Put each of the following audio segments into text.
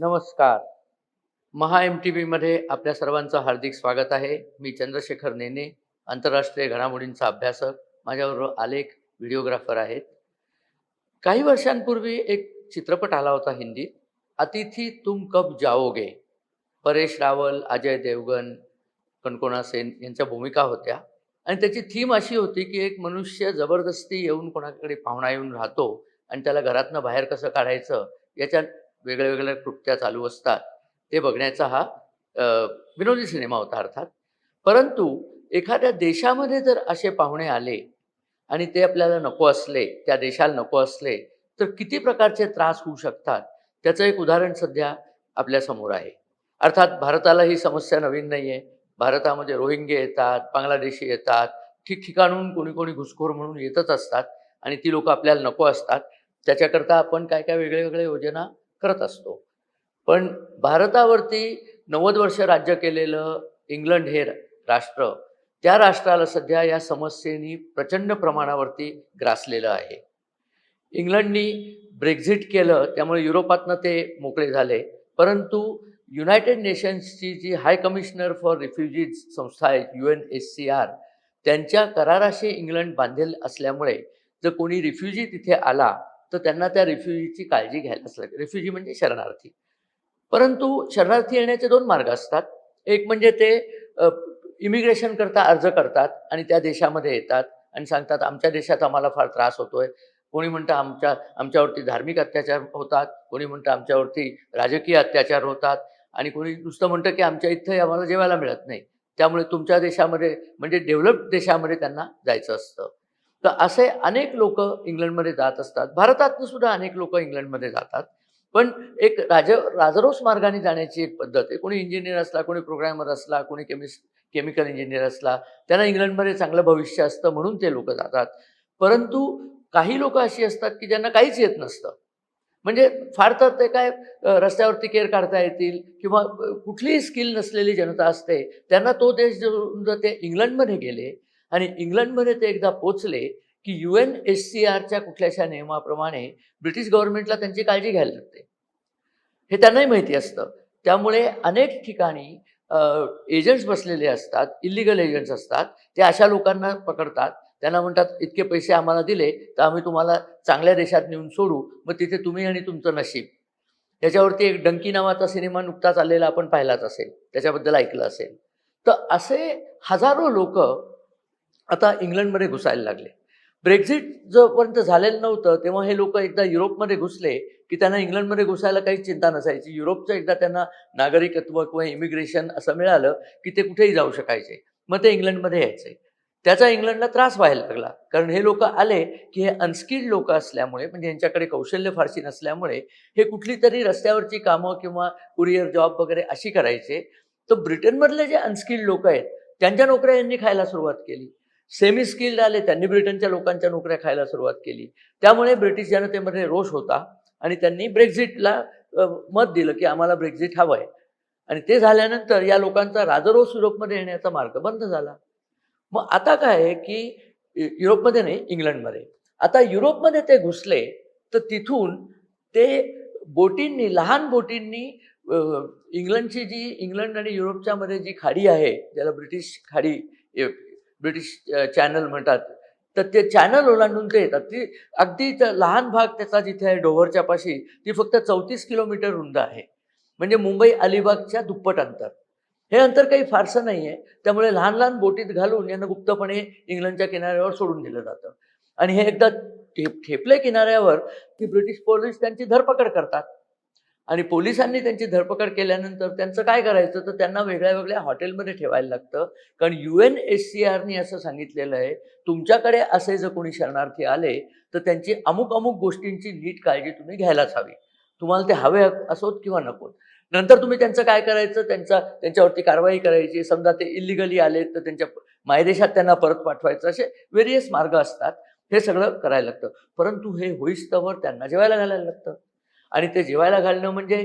नमस्कार. महा M T व्हीमध्ये आपल्या सर्वांचं हार्दिक स्वागत आहे. मी चंद्रशेखर नेने आंतरराष्ट्रीय घडामोडींचा अभ्यासक. माझ्याबरोबर आलेख व्हिडिओग्राफर आहेत. काही वर्षांपूर्वी एक चित्रपट आला होता हिंदीत. अतिथी तुम कब जाओगे? परेश रावल अजय देवगन कणकोणा सेन यांच्या भूमिका होत्या. आणि त्याची थीम अशी होती की एक मनुष्य जबरदस्ती येऊन कोणाकडे पाहुणा येऊन राहतो आणि त्याला घरातनं बाहेर कसं काढायचं याच्या वेगळ्या वेगळ्या कृत्या चालू असतात. ते बघण्याचा हा विनोदी सिनेमा होता अर्थात. परंतु एखाद्या देशामध्ये जर असे पाहुणे आले आणि ते आपल्याला नको असले त्या देशाला नको असले तर किती प्रकारचे त्रास होऊ शकतात? त्याचं एक उदाहरण सध्या आपल्यासमोर आहे. अर्थात भारताला ही समस्या नवीन नाही आहे भारतामध्ये रोहिंगे येतात बांगलादेशी येतात ठिकठिकाणून कोणी कोणी घुसखोर म्हणून येतच असतात आणि ती लोक आपल्याला नको असतात. त्याच्याकरता आपण काय काय वेगळ्या वेगळ्या योजना करत असतो. पण भारतावरती नव्वद वर्ष राज्य केलेलं इंग्लंड हे राष्ट्र त्या राष्ट्राला सध्या या समस्येनी प्रचंड प्रमाणावरती ग्रासलेलं आहे. इंग्लंडनी ब्रेक्झिट केलं त्यामुळे युरोपातनं ते मोकळे झाले. परंतु युनायटेड नेशन्सची जी हाय कमिशनर फॉर रिफ्युजीज संस्था आहे U N S C R त्यांच्या कराराशी इंग्लंड बांधेल असल्यामुळे जर कोणी रिफ्युजी तिथे आला तर त्यांना त्या रिफ्युजीची काळजी घ्यायलाच लागेल. रिफ्युजी म्हणजे शरणार्थी. परंतु शरणार्थी येण्याचे दोन मार्ग असतात. एक म्हणजे ते इमिग्रेशन करता अर्ज करतात आणि त्या देशामध्ये येतात आणि सांगतात आमच्या देशात आम्हाला फार त्रास होतोय. कोणी म्हणतं आमच्या आमच्यावरती धार्मिक अत्याचार होतात. कोणी म्हणतं आमच्यावरती राजकीय अत्याचार होतात. आणि कोणी नुसतं म्हणतं की आमच्या इथं आम्हाला जेवायला मिळत नाही. त्यामुळे तुमच्या देशामध्ये म्हणजे डेव्हलप्ड देशामध्ये त्यांना जायचं असतं. तर असे अनेक लोक इंग्लंडमध्ये जात असतात. भारतातनं सुद्धा अनेक लोक इंग्लंडमध्ये जातात. पण एक राज राजरोस मार्गाने जाण्याची एक पद्धत आहे. कोणी इंजिनियर असला कोणी प्रोग्रॅमर असला कोणी केमिस्ट केमिकल इंजिनियर असला त्यांना इंग्लंडमध्ये चांगलं भविष्य असतं म्हणून ते लोक जातात. परंतु काही लोक अशी असतात की ज्यांना काहीच येत नसतं. म्हणजे फार तर ते काय रस्त्यावरती केअर काढता येतील किंवा कुठलीही स्किल नसलेली जनता असते त्यांना तो देश जर ते इंग्लंडमध्ये गेले आणि इंग्लंडमध्ये ते एकदा पोचले की यू एन एस सी आरच्या कुठल्याशा नियमाप्रमाणे ब्रिटिश गव्हर्नमेंटला त्यांची काळजी घ्यायला लागते. हे त्यांनाही माहिती असतं. त्यामुळे अनेक ठिकाणी एजंट्स बसलेले असतात इलिगल एजंट्स असतात. ते अशा लोकांना पकडतात. त्यांना म्हणतात इतके पैसे आम्हाला दिले तर आम्ही तुम्हाला चांगल्या देशात नेऊन सोडू. मग तिथे तुम्ही आणि तुमचं नशीब. त्याच्यावरती एक डंकी नावाचा सिनेमा नुकताच आलेला आपण पाहिलाच असेल. त्याच्याबद्दल ऐकलं असेल. तर असे हजारो लोक आता इंग्लंडमध्ये घुसायला लागले. ब्रेक्झिट जोपर्यंत झालेलं नव्हतं तेव्हा हे लोक एकदा युरोपमध्ये घुसले की त्यांना इंग्लंडमध्ये घुसायला काही चिंता नसायची. युरोपचं एकदा त्यांना नागरिकत्व किंवा इमिग्रेशन असं मिळालं की ते कुठेही जाऊ शकायचे. मग ते इंग्लंडमध्ये यायचे. त्याचा इंग्लंडला त्रास व्हायला लागला. कारण हे लोक आले की हे अनस्किल्ड लोक असल्यामुळे म्हणजे यांच्याकडे कौशल्य फारशी नसल्यामुळे हे कुठली तरी रस्त्यावरची कामं किंवा कुरिअर जॉब वगैरे अशी करायचे. तर ब्रिटनमधले जे अनस्किल्ड लोक आहेत त्यांच्या नोकऱ्या यांनी खायला सुरुवात केली. सेमी स्किल्ड आले त्यांनी ब्रिटनच्या लोकांच्या नोकऱ्या खायला सुरुवात केली. त्यामुळे ब्रिटिश जनतेमध्ये रोष होता आणि त्यांनी ब्रेक्झिटला मत दिलं की आम्हाला ब्रेक्झिट हवं आहे आणि ते झाल्यानंतर या लोकांचा राजरोस युरोपमध्ये येण्याचा मार्ग बंद झाला. मग आता काय आहे की युरोपमध्ये नाही इंग्लंडमध्ये. आता युरोपमध्ये ते घुसले तर तिथून ते बोटींनी लहान बोटींनी इंग्लंडची जी इंग्लंड आणि युरोपच्या मध्ये जी खाडी आहे ज्याला ब्रिटिश खाडी ब्रिटिश चॅनल म्हणतात. तर ते चॅनल ओलांडून ते येतात. ती अगदी लहान भाग त्याचा जिथे आहे डोव्हरच्या पाशी ती फक्त चौतीस किलोमीटर रुंद आहे. म्हणजे मुंबई अलिबागच्या दुप्पट अंतर. हे अंतर काही फारसं नाही आहे त्यामुळे लहान लहान बोटीत घालून यांना गुप्तपणे इंग्लंडच्या किनाऱ्यावर सोडून दिलं जातं. आणि हे एकदा ठेप ठेपले किनाऱ्यावर की ब्रिटिश पोलीस त्यांची धरपकड करतात. आणि पोलिसांनी त्यांची धरपकड केल्यानंतर त्यांचं काय करायचं? तर त्यांना वेगळ्या वेगळ्या हॉटेलमध्ये ठेवायला लागतं. कारण यू एन एस सी आरनी असं सांगितलेलं आहे तुमच्याकडे असे जर कोणी शरणार्थी आले तर त्यांची अमुक अमुक गोष्टींची नीट काळजी तुम्ही घ्यायलाच हवी. तुम्हाला ते हवे असोत किंवा नकोत. नंतर तुम्ही त्यांचं काय करायचं? त्यांचा त्यांच्यावरती कारवाई करायची. समजा ते इलिगली आले तर त्यांच्या मायदेशात त्यांना परत पाठवायचं. असे व्हेरियस मार्ग असतात. हे सगळं करायला लागतं. परंतु हे होईस्तवर त्यांना जेवायला घालायला लागतं. आणि ते जेवायला घालणं म्हणजे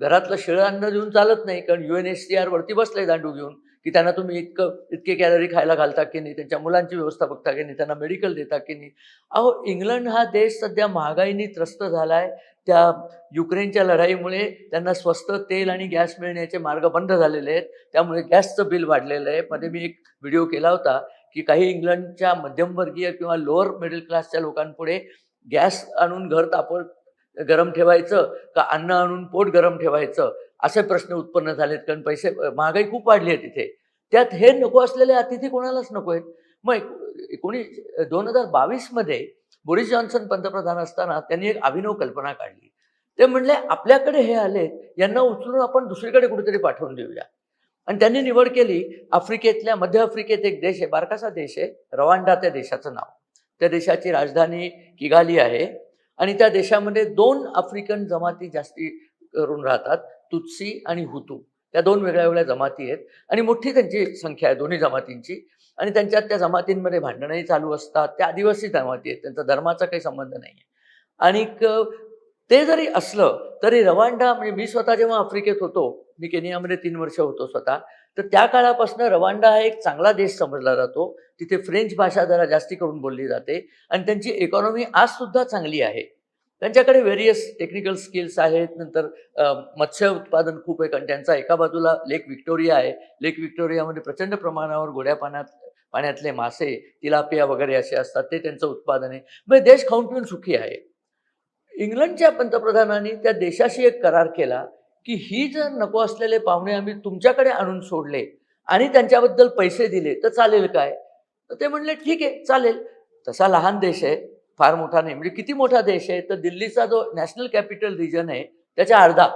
घरातलं शिळं अन्न देऊन चालत नाही. कारण U N S C R वरती बसले दांडू घेऊन की त्यांना तुम्ही इतकं इतके कॅलरी खायला घालता की नाही त्यांच्या मुलांची व्यवस्था बघता की नाही त्यांना मेडिकल देता की नाही. अहो इंग्लंड हा देश सध्या महागाईने त्रस्त झाला आहे त्या युक्रेनच्या लढाईमुळे त्यांना स्वस्त तेल आणि गॅस मिळण्याचे मार्ग बंद झालेले आहेत. त्यामुळे गॅसचं बिल वाढलेलं आहे. मध्ये मी एक व्हिडिओ केला होता की काही इंग्लंडच्या मध्यमवर्गीय किंवा लोअर मिडल क्लासच्या लोकांपुढे गॅस आणून घर तापत गरम ठेवायचं का अन्न आणून पोट गरम ठेवायचं? असे प्रश्न उत्पन्न झालेत. कारण पैसे महागाई खूप वाढली आहे तिथे. त्यात हे नको असलेले अतिथी कोणालाच नको आहेत. मग एकोणीस दोन हजार बावीसमध्ये बोरिस जॉन्सन पंतप्रधान असताना त्यांनी एक अभिनव कल्पना काढली. ते म्हणले आपल्याकडे हे आले यांना उचलून आपण दुसरीकडे कुठेतरी पाठवून देऊया. आणि त्यांनी निवड केली आफ्रिकेतल्या मध्य आफ्रिकेत एक देश आहे बारकासा देश आहे रवांडा त्या देशाचं नाव. त्या देशाची राजधानी किगाली आहे. आणि त्या देशामध्ये दोन आफ्रिकन जमाती जास्ती करून राहतात तुत्सी आणि हुतू. त्या दोन वेगळ्या वेगळ्या जमाती आहेत आणि मोठी त्यांची संख्या आहे दोन्ही जमातींची. आणि त्यांच्यात त्या जमातींमध्ये भांडणंही चालू असतात. त्या आदिवासी जमाती आहेत त्यांचा धर्माचा काही संबंध नाही आहे. आणि ते जरी असलं तरी रवांडा म्हणजे मी स्वतः जेव्हा आफ्रिकेत होतो मी केनियामध्ये तीन वर्ष होतो स्वतः. तर त्या काळापासून रवांडा हा एक चांगला देश समजला जातो. तिथे फ्रेंच भाषा जरा जास्ती करून बोलली जाते आणि त्यांची इकॉनॉमी आज सुद्धा चांगली आहे. त्यांच्याकडे व्हेरियस टेक्निकल स्किल्स आहेत. नंतर मत्स्य उत्पादन खूप आहे. कारण त्यांचा एका बाजूला लेक विक्टोरिया आहे. लेक व्हिक्टोरियामध्ये प्रचंड प्रमाणावर गोड्या पाण्यात पाण्यातले मासे तिलापिया वगैरे असे असतात. ते त्यांचं उत्पादन आहे. म्हणजे देश खाऊन पिऊन सुखी आहे. इंग्लंडच्या पंतप्रधानांनी त्या देशाशी एक करार केला. की ही जर नको असलेले पाहुणे आम्ही तुमच्याकडे आणून सोडले आणि त्यांच्याबद्दल पैसे दिले तर चालेल काय? तर ते म्हणले ठीक आहे चालेल. तसा लहान देश आहे फार मोठा नाही. म्हणजे किती मोठा देश आहे? तर दिल्लीचा जो नॅशनल कॅपिटल रिजन आहे त्याच्या अर्धा.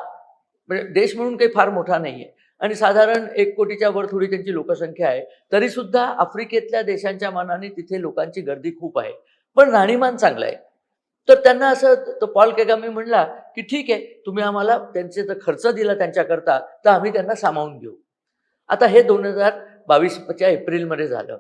म्हणजे देश म्हणून काही फार मोठा नाही आहे. आणि साधारण एक कोटीच्या वर थोडी त्यांची लोकसंख्या आहे. तरी सुद्धा आफ्रिकेतल्या देशांच्या मानाने तिथे लोकांची गर्दी खूप आहे. पण राहणीमान चांगलं आहे. तर त्यांना असं तो पॉल केगामी म्हणला की ठीक आहे तुम्ही आम्हाला त्यांचे जर खर्च दिला त्यांच्याकरता तर आम्ही त्यांना सामावून घेऊ. आता हे दोन हजार बावीसच्या एप्रिलमध्ये झालं.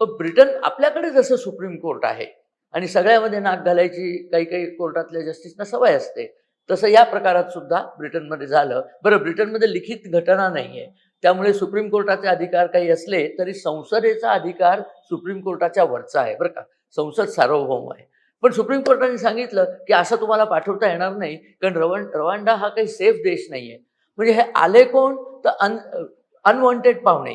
पण ब्रिटन आपल्याकडे जसं सुप्रीम कोर्ट आहे आणि सगळ्यामध्ये नाक घालायची काही काही कोर्टातल्या जस्टिसना सवय असते तसं या प्रकारात सुद्धा ब्रिटनमध्ये झालं. बरं ब्रिटनमध्ये लिखित घटना नाही आहे त्यामुळे सुप्रीम कोर्टाचे अधिकार काही असले तरी संसदेचा अधिकार सुप्रीम कोर्टाच्या वरचा आहे बरं का? संसद सार्वभौम आहे. पण सुप्रीम कोर्टाने सांगितलं की असं तुम्हाला पाठवता येणार नाही कारण रवं रवांडा हा काही सेफ देश नाही आहे म्हणजे हे आले कोण? तर अन अनवॉन्टेड पाहुणे.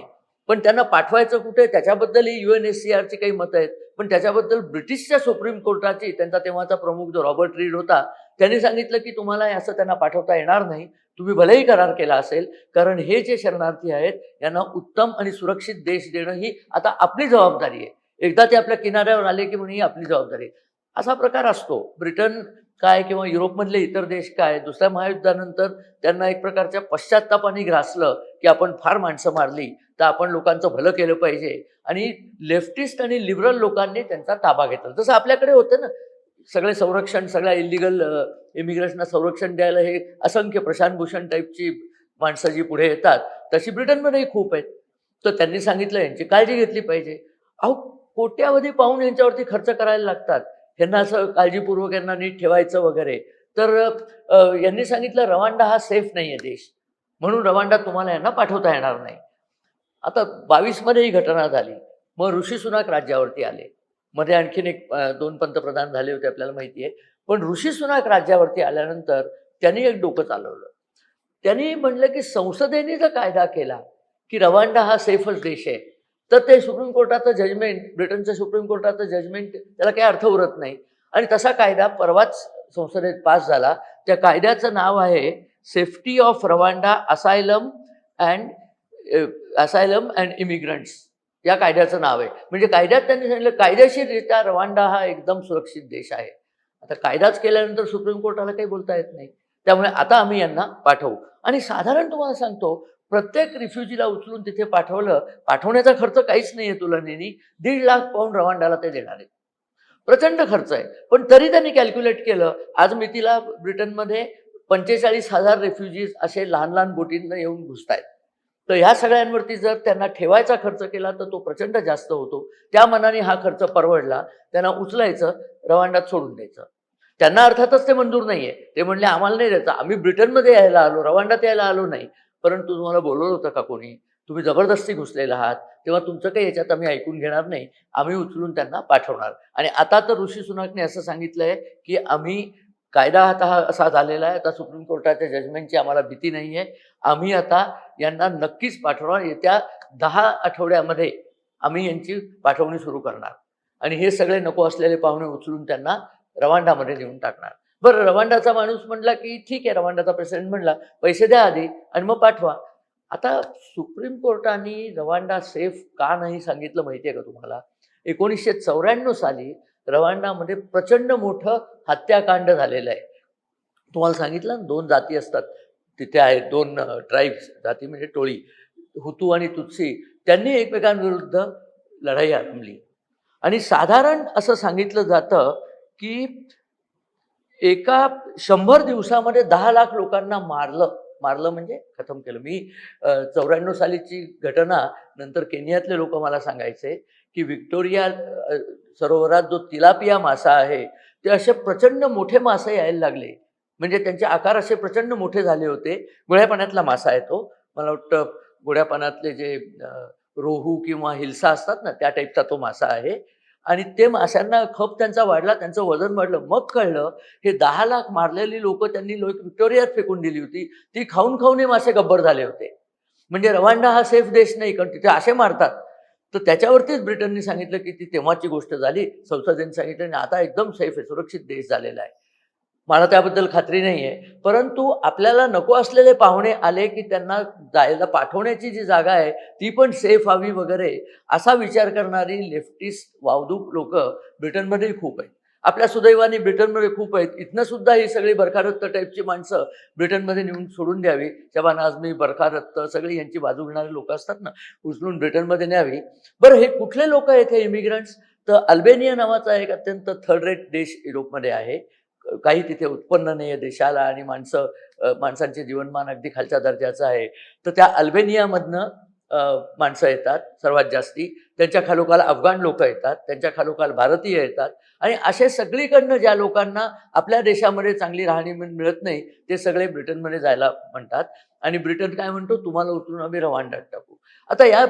पण त्यांना पाठवायचं कुठे? त्याच्याबद्दलही यू एन एस सी आरची काही मतं आहेत. पण त्याच्याबद्दल ब्रिटिशच्या सुप्रीम कोर्टाची त्यांचा तेव्हाचा प्रमुख जो रॉबर्ट रीड होता त्यांनी सांगितलं की तुम्हाला असं त्यांना पाठवता येणार नाही. तुम्ही भलेही करार केला असेल कारण हे जे शरणार्थी आहेत यांना उत्तम आणि सुरक्षित देश देणं ही आता आपली जबाबदारी आहे. एकदा ते आपल्या किनाऱ्यावर आले की म्हणून ही आपली जबाबदारी आहे. असा प्रकार असतो. ब्रिटन काय किंवा युरोपमधले इतर देश काय दुसऱ्या महायुद्धानंतर त्यांना एक प्रकारच्या पश्चात्तापाने ग्रासलं की आपण फार माणसं मारली तर आपण लोकांचं भलं केलं पाहिजे. आणि लेफ्टिस्ट आणि लिबरल लोकांनी त्यांचा ताबा घेतला. जसं आपल्याकडे होतं ना सगळे संरक्षण सगळ्या इलिगल इमिग्रेशनला संरक्षण द्यायला हे असंख्य प्रशांत भूषण टाईपची माणसं जी पुढे येतात तशी ब्रिटनमध्येही खूप आहेत. तर त्यांनी सांगितलं यांची काळजी घेतली पाहिजे. अहो कोट्यावधी पाहून यांच्यावरती खर्च करायला लागतात. यांना असं काळजीपूर्वक यांना नीट ठेवायचं वगैरे. तर यांनी सांगितलं रवांडा हा सेफ नाही आहे देश. म्हणून रवांडा तुम्हाला यांना पाठवता येणार नाही. आता बावीसमध्ये ही घटना झाली. मग ऋषी सुनाक राज्यावरती आले. मध्ये आणखीन एक दोन पंतप्रधान झाले होते आपल्याला माहिती आहे पण ऋषी सुनाक राज्यावरती आल्यानंतर त्यांनी एक डोकं चालवलं. त्यांनी म्हणलं की संसदेने जर कायदा केला की रवांडा हा सेफच देश आहे तर ते सुप्रीम कोर्टाचं जजमेंट ब्रिटनचं सुप्रीम कोर्टाचं जजमेंट त्याला काही अर्थ उरत नाही. आणि तसा कायदा परवाच संसदेत पास झाला. त्या कायद्याचं नाव आहे safety of Rwanda asylum and asylum and immigrants या कायद्याचं नाव आहे. म्हणजे कायद्यात त्यांनी सांगितलं कायदेशीररित्या रवांडा हा एकदम सुरक्षित देश आहे. आता कायदाच केल्यानंतर सुप्रीम कोर्टाला काही बोलता येत नाही. त्यामुळे आता आम्ही यांना पाठवू. आणि साधारण तुम्हाला सांगतो प्रत्येक रिफ्युजीला उचलून तिथे पाठवलं पाठवण्याचा खर्च काहीच नाही आहे नेहमी दीड लाख पाऊंड रवांडाला ते देणार आहेत. प्रचंड खर्च आहे. पण तरी त्यांनी कॅल्क्युलेट केलं आज मितीला ब्रिटनमध्ये पंचेचाळीस हजार रेफ्युजीज असे लहान लहान बोटींना येऊन घुसतायत. तर ह्या सगळ्यांवरती जर त्यांना ठेवायचा खर्च केला तर तो प्रचंड जास्त होतो. त्या मनाने हा खर्च परवडला. त्यांना उचलायचं रवांडात सोडून द्यायचं. त्यांना अर्थातच ते मंजूर नाहीये. ते म्हणले आम्हाला नाही द्यायचं. आम्ही ब्रिटनमध्ये यायला आलो रवांडात यायला आलो नाही. परंतु तुम्हाला बोलवलं होतं का कोणी? तुम्ही जबरदस्ती घुसलेला आहात तेव्हा तुमचं काही याच्यात आम्ही ऐकून घेणार नाही. आम्ही उचलून त्यांना पाठवणार. आणि आता तर ऋषी सुनाकने असं सांगितलं आहे की आम्ही कायदा आता हा असा झालेला आहे आता सुप्रीम कोर्टाच्या जजमेंटची आम्हाला भीती नाही आहे आम्ही आता यांना नक्कीच पाठवणार. येत्या दहा आठवड्यामध्ये आम्ही यांची पाठवणी सुरू करणार. आणि हे सगळे नको असलेले पाहुणे उचलून त्यांना रवांडामध्ये नेऊन टाकणार. बरं रवांडाचा माणूस म्हणला की ठीक आहे रवांडाचा प्रेसिडेंट म्हणला पैसे द्या आधी आणि मग पाठवा. आता सुप्रीम कोर्टाने रवांडा सेफ का नाही सांगितलं माहिती आहे का तुम्हाला? एकोणीसशे चौऱ्याण्णव साली रवांडामध्ये प्रचंड मोठं हत्याकांड झालेलं आहे. तुम्हाला सांगितलं ना दोन जाती असतात. तिथे आहेत दोन ट्राईब्स जाती म्हणजे टोळी हुतू आणि तुत्सी. त्यांनी एकमेकांविरुद्ध लढाई आरंभली. आणि साधारण असं सांगितलं जातं की एका शंभर दिवसामध्ये दहा लाख लोकांना मारलं. मारलं म्हणजे? खतम केलं. मी चौऱ्याण्णव सालीची घटना नंतर केनियातले लोक मला सांगायचे की विक्टोरिया सरोवरात जो तिलापिया मासा आहे ते असे प्रचंड मोठे मासे यायला लागले. म्हणजे त्यांचे आकार असे प्रचंड मोठे झाले होते. गोड्या पाण्यातला मासा येतो मला वाटतं गोड्या पाण्यातले जे रोहू किंवा हिलसा असतात ना त्या टाईपचा तो मासा आहे. आणि ते माशांना खप त्यांचा वाढला त्यांचं वजन वाढलं. मग कळलं हे दहा लाख मारलेली लोक त्यांनी लोक विक्टोरियात फेकून दिली होती. ती खाऊन खाऊन हे मासे गब्बर झाले होते. म्हणजे रवांडा हा सेफ देश नाही कारण तिथे असे मारतात. तर त्याच्यावरतीच ब्रिटनने सांगितलं की ती तेव्हाची गोष्ट झाली संसदेने सांगितलं आणि आता एकदम सेफ आहे सुरक्षित देश झालेला आहे. मला त्याबद्दल खात्री नाही आहे परंतु आपल्याला नको असलेले पाहुणे आले की त्यांना जायला पाठवण्याची जी जागा आहे ती पण सेफ हवी वगैरे असा विचार करणारी लेफ्टिस्ट वावदूक लोक ब्रिटनमध्येही खूप आहेत. आपल्या सुदैवाने ब्रिटनमध्ये खूप आहेत. इथनं सुद्धा ही सगळी बरखारत्त टाईपची माणसं ब्रिटनमध्ये नेऊन सोडून द्यावी. शबान आझमी बरखारत्त सगळी यांची बाजू घेणारे लोक असतात ना उचलून ब्रिटनमध्ये न्यावी. बरं हे कुठले लोक आहेत हे इमिग्रंट्स तर अल्बेनिया नावाचा एक अत्यंत थर्ड रेट देश युरोपमध्ये आहे. काही तिथे उत्पन्न नाही आहे देशाला आणि माणसं माणसांचे जीवनमान अगदी खालच्या दर्जाचं आहे. तर त्या अल्बेनियामधनं माणसं येतात सर्वात जास्ती. त्यांच्या खालोखाल अफगाण लोक येतात त्यांच्या खालोखाल भारतीय येतात. आणि असे सगळीकडनं ज्या लोकांना आपल्या देशामध्ये चांगली राहणी मिळत नाही ते सगळे ब्रिटनमध्ये जायला म्हणतात. आणि ब्रिटन काय म्हणतो? तुम्हाला उतरून आम्ही रवांडात टाकू. आता या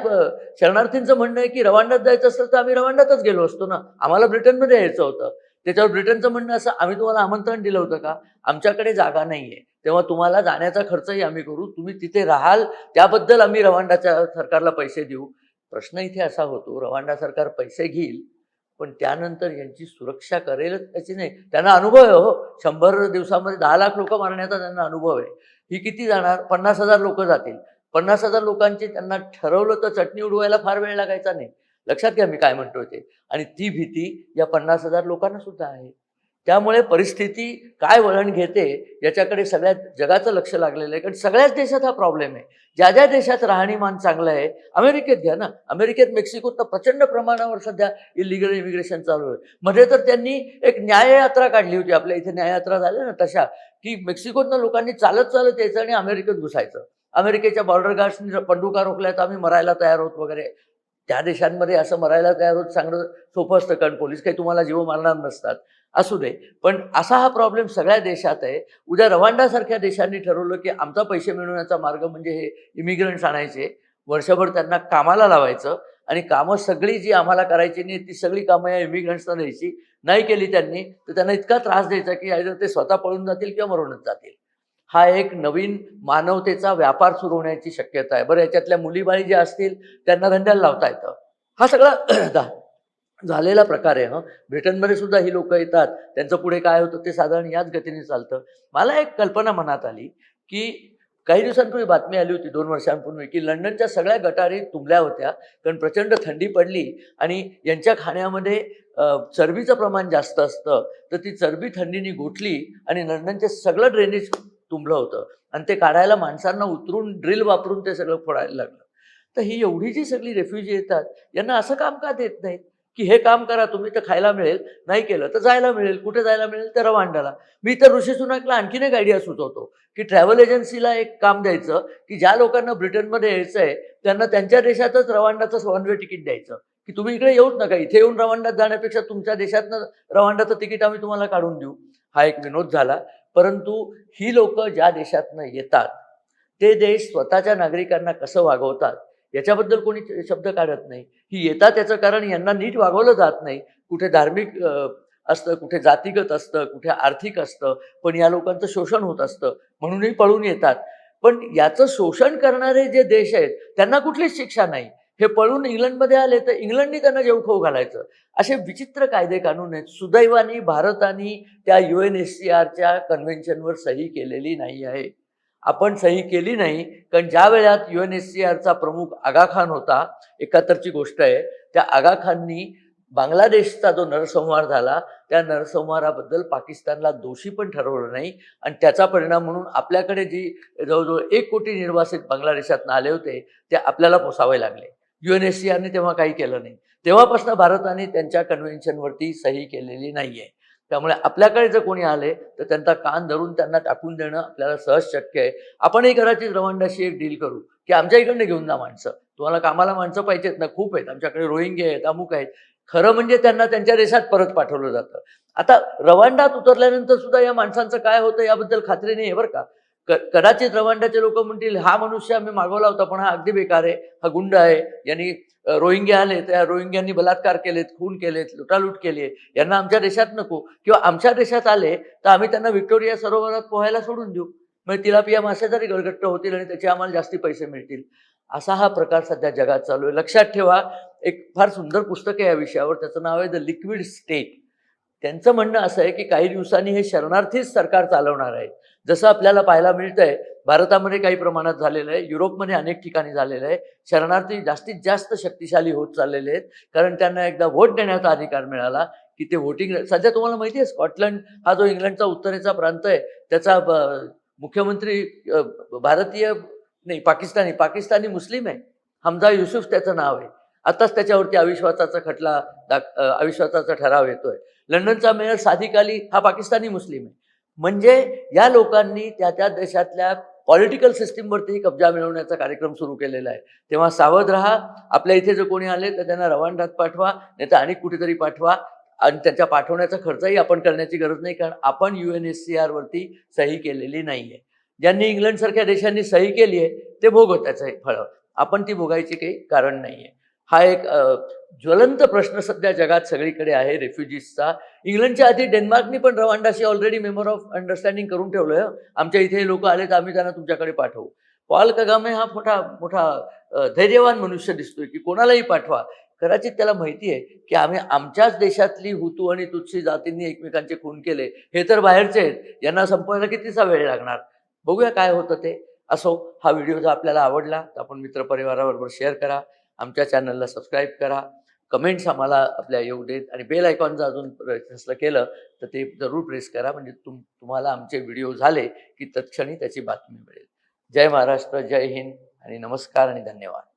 शरणार्थींचं म्हणणं आहे की रवांडात जायचं असलं तर आम्ही रवांडातच गेलो असतो ना? आम्हाला ब्रिटनमध्ये यायचं होतं. त्याच्यावर ब्रिटनचं म्हणणं असं आम्ही तुम्हाला आमंत्रण दिलं होतं का? आमच्याकडे जागा नाही आहे तेव्हा तुम्हाला जाण्याचा खर्चही आम्ही करू. तुम्ही तिथे राहाल. त्याबद्दल आम्ही रवांडाच्या सरकारला पैसे देऊ. प्रश्न इथे असा होतो रवांडा सरकार पैसे घेईल पण त्यानंतर यांची सुरक्षा करेलच त्याची नाही. त्यांना अनुभव आहे हो. शंभर दिवसामध्ये दहा लाख लोक मारण्याचा त्यांना अनुभव आहे. ही किती जाणार? पन्नास हजार लोक जातील. पन्नास हजार लोकांची त्यांना ठरवलं तर चटणी उडवायला फार वेळ लागायचा नाही. लक्षात घ्या मी काय म्हणतोय ते. आणि ती भीती या पन्नास हजार लोकांना सुद्धा आहे. त्यामुळे परिस्थिती काय वळण घेते याच्याकडे सगळ्यात जगाचं लक्ष लागलेलं आहे. कारण सगळ्याच देशात हा प्रॉब्लेम आहे. ज्या ज्या देशात राहणीमान चांगलं आहे अमेरिकेत घ्या ना. अमेरिकेत मेक्सिकोत तर प्रचंड प्रमाणावर सध्या इलिगल इमिग्रेशन चालू आहे. मध्ये तर त्यांनी एक न्याययात्रा काढली होती. आपल्या इथे न्याययात्रा झाल्या ना तशा की मेक्सिकोतनं लोकांनी चालत चालत यायचं आणि अमेरिकेत घुसायचं. अमेरिकेच्या बॉर्डर गार्ड्सनी पंडुका रोखल्या तर आम्ही मरायला तयार होत वगैरे. त्या देशांमध्ये असं मरायला तयार होत चांगलं सोपं असतं कारण पोलीस काही तुम्हाला जीव मारणार नसतात. असू दे. पण असा हा प्रॉब्लेम सगळ्या देशात आहे. उद्या रवांडासारख्या देशांनी ठरवलं की आमचा पैसे मिळवण्याचा मार्ग म्हणजे हे इमिग्रंट्स आणायचे. वर्षभर त्यांना कामाला लावायचं आणि कामं सगळी जी आम्हाला करायची नाही ती सगळी कामं या इमिग्रंट्सना द्यायची. नाही केली त्यांनी तर त्यांना इतका त्रास द्यायचा की ते स्वतः पळून जातील किंवा मरूनच जातील. हा एक नवीन मानवतेचा व्यापार सुरू होण्याची शक्यता आहे. बरं याच्यातल्या मुलीबाळी ज्या असतील त्यांना धंद्याला लावता येतं. हा सगळा झालेला प्रकार आहे हं. ब्रिटनमध्ये सुद्धा ही लोक येतात. त्यांचं पुढे काय होतं ते साधारण याच गतीने चालतं. मला एक कल्पना मनात आली की काही दिवसांपूर्वी बातमी आली होती दोन वर्षांपूर्वी की लंडनच्या सगळ्या गटारी तुंबल्या होत्या कारण प्रचंड थंडी पडली आणि यांच्या खाण्यामध्ये चरबीचं प्रमाण जास्त असतं. तर ती चरबी थंडीने गोठली आणि लंडनचे सगळं ड्रेनेज तुंबलं होतं. आणि ते काढायला माणसांना उतरून ड्रिल वापरून ते सगळं फोडायला लागलं. तर ही एवढी जी सगळी रेफ्युजी येतात यांना असं काम का देत नाहीत? की हे काम करा तुम्ही तर खायला मिळेल. नाही केलं तर जायला मिळेल. कुठे जायला मिळेल? तर रवांडाला. मी तर ऋषी सुनाकला आणखीन एक आयडिया सुचवतो की ट्रॅव्हल एजन्सीला एक काम द्यायचं की ज्या लोकांना ब्रिटनमध्ये यायचं आहे त्यांना त्यांच्या देशातच रवांडाचं वन वे तिकीट द्यायचं. की तुम्ही इकडे येऊच नका. इथे येऊन रवांडात जाण्यापेक्षा तुमच्या देशातनं रवांडाचं तिकीट आम्ही तुम्हाला काढून देऊ. हा एक विनोद झाला. परंतु ही लोक ज्या देशातनं येतात ते देश स्वतःच्या नागरिकांना कसं वागवतात याच्याबद्दल कोणी शब्द काढत नाही. ही येतात त्याचं कारण यांना नीट वागवलं जात नाही. कुठे धार्मिक असतं कुठे जातीगत असतं कुठे आर्थिक असतं पण या लोकांचं शोषण होत असतं म्हणूनही पळून येतात. पण याचं शोषण करणारे जे देश आहेत त्यांना कुठलीच शिक्षा नाही. हे पळून इंग्लंडमध्ये आले तर इंग्लंडनी त्यांना जेव खाऊ घालायचं. असे विचित्र कायदे कानून आहेत. सुदैवाने भारताने त्या यू एन एस सी आरच्या कन्व्हेन्शनवर सही केलेली नाही आहे. आपण सही केली नाही कारण ज्या वेळात यू एन एस सी आरचा प्रमुख आगा खान होता एकाहत्तरची गोष्ट आहे त्या आगा खाननी बांगलादेशचा जो नरसंहार झाला त्या नरसंहाराबद्दल पाकिस्तानला दोषी पण ठरवलं नाही. आणि त्याचा परिणाम म्हणून आपल्याकडे जी जवळजवळ एक कोटी निर्वासित बांगलादेशातनं आले होते ते आपल्याला पोसावे लागले. यू एस सी तेव्हा काही केलं नाही. तेव्हापासून भारताने त्यांच्या कन्व्हेन्शनवरती सही केलेली नाही आहे त्यामुळे आपल्याकडे जर कोणी आले तर त्यांचा कान धरून त्यांना टाकून देणं आपल्याला सहज शक्य आहे. आपणही कदाचित रवांडाशी एक डील करू की आमच्या इकडनं घेऊन जा माणसं. तुम्हाला कामाला माणसं पाहिजेत ना खूप आहेत. आमच्याकडे रोहिंगे आहेत अमुक आहेत. खरं म्हणजे त्यांना त्यांच्या देशात परत पाठवलं जातं. आता रवांडात उतरल्यानंतर सुद्धा या माणसांचं काय होतं याबद्दल खात्री नाही आहे बरं का. कदाचित रवांडाचे लोक म्हणतील हा मनुष्य आम्ही मागवला होता पण हा अगदी बेकार आहे हा गुंड आहे. यांनी रोहिंग्या आले त्या रोहिंग्यांनी बलात्कार केलेत खून केलेत लुटालूट केली आहे. यांना आमच्या देशात नको. किंवा आमच्या देशात आले तर आम्ही त्यांना व्हिक्टोरिया सरोवरात पोहायला सोडून देऊ. म्हणजे तिलापिया मासे जरी गळगट्ट होतील आणि त्याचे आम्हाला जास्ती पैसे मिळतील. असा हा प्रकार सध्या जगात चालू आहे. लक्षात ठेवा एक फार सुंदर पुस्तक आहे या विषयावर. त्याचं नाव आहे द लिक्विड स्टेट त्यांचं म्हणणं असं आहे की काही दिवसांनी हे शरणार्थीच सरकार चालवणार आहे. जसं आपल्याला पाहायला मिळतंय भारतामध्ये काही प्रमाणात झालेलं आहे युरोपमध्ये अनेक ठिकाणी झालेलं आहे. शरणार्थी जास्तीत जास्त शक्तिशाली होत चाललेले आहेत कारण त्यांना एकदा व्होट देण्याचा अधिकार मिळाला की ते व्होटिंग सध्या तुम्हाला माहिती आहे स्कॉटलंड हा जो इंग्लंडचा उत्तरेचा प्रांत आहे त्याचा मुख्यमंत्री भारतीय नाही पाकिस्तानी पाकिस्तानी मुस्लिम आहे. हमजा युसुफ त्याचं नाव आहे. आताच त्याच्यावरती अविश्वासाचा खटला अविश्वासाचा ठराव येतोय. लंडनचा मेयर सादिक अली हा पाकिस्तानी मुस्लिम आहे. म्हणजे या लोकांनी त्या त्या देशातल्या पॉलिटिकल सिस्टीमवरती कब्जा मिळवण्याचा कार्यक्रम सुरू केलेला आहे. तेव्हा सावध राहा आपल्या इथे जर कोणी आले तर त्यांना रवांडात पाठवा नाही तर आणि कुठेतरी पाठवा. आणि त्यांच्या पाठवण्याचा खर्चही आपण करण्याची गरज नाही कारण आपण यू एन एस सी आरवरती सही केलेली नाही आहे ज्यांनी इंग्लंडसारख्या देशांनी सही केली आहे ते भोगत त्याचं फळ. आपण ती भोगायची काही कारण नाही आहे हा एक ज्वलंत प्रश्न सध्या जगात सगळीकडे आहे रेफ्युजीजचा. इंग्लंडच्या आधी डेन्मार्कनी पण रवांडाशी ऑलरेडी मेमोर ऑफ अंडरस्टँडिंग करून ठेवलं आमच्या इथे लोक आले तर आम्ही त्यांना तुमच्याकडे पाठवू. पॉल कगामे हा मोठा मोठा धैर्यवान मनुष्य दिसतोय की कोणालाही पाठवा. कदाचित त्याला माहिती आहे की आम्ही आमच्याच देशातली हुतू आणि तुत्सी जातींनी एकमेकांचे खून केले. हे तर बाहेरचे आहेत. यांना संपवायला कितीचा वेळ लागणार? बघूया काय होतं ते. असो हा व्हिडिओ जर आपल्याला आवडला तर आपण मित्रपरिवाराबरोबर शेअर करा. आमच्या चॅनलला सबस्क्राईब करा. कमेंट्स आम्हाला आपल्या येऊ देत आणि बेल आयकॉनचं अजून प्रयत्न केलं तर ते जरूर प्रेस करा. म्हणजे तुम तुम्हाला आमचे व्हिडिओ झाले की तत्क्षणी त्याची बातमी मिळेल. जय महाराष्ट्र जय हिंद आणि नमस्कार आणि धन्यवाद.